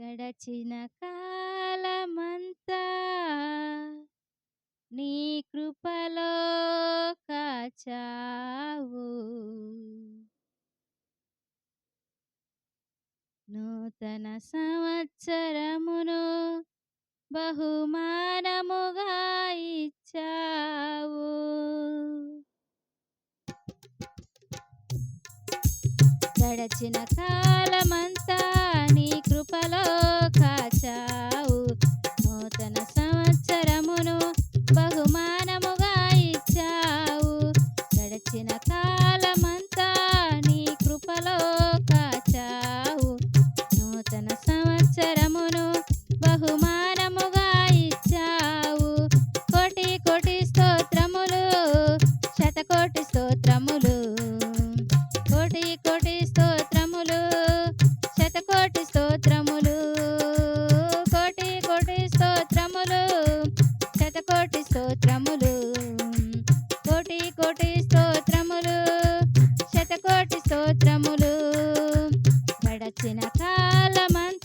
గడచిన కాలమంతా నీ కృపలో కాచావు. నూతన సంవత్సరమును బహుమానముగా ఇచ్చా గడచిన కాలమంతా నీ కృపలో కాచా. మంత్రాల మంత్ర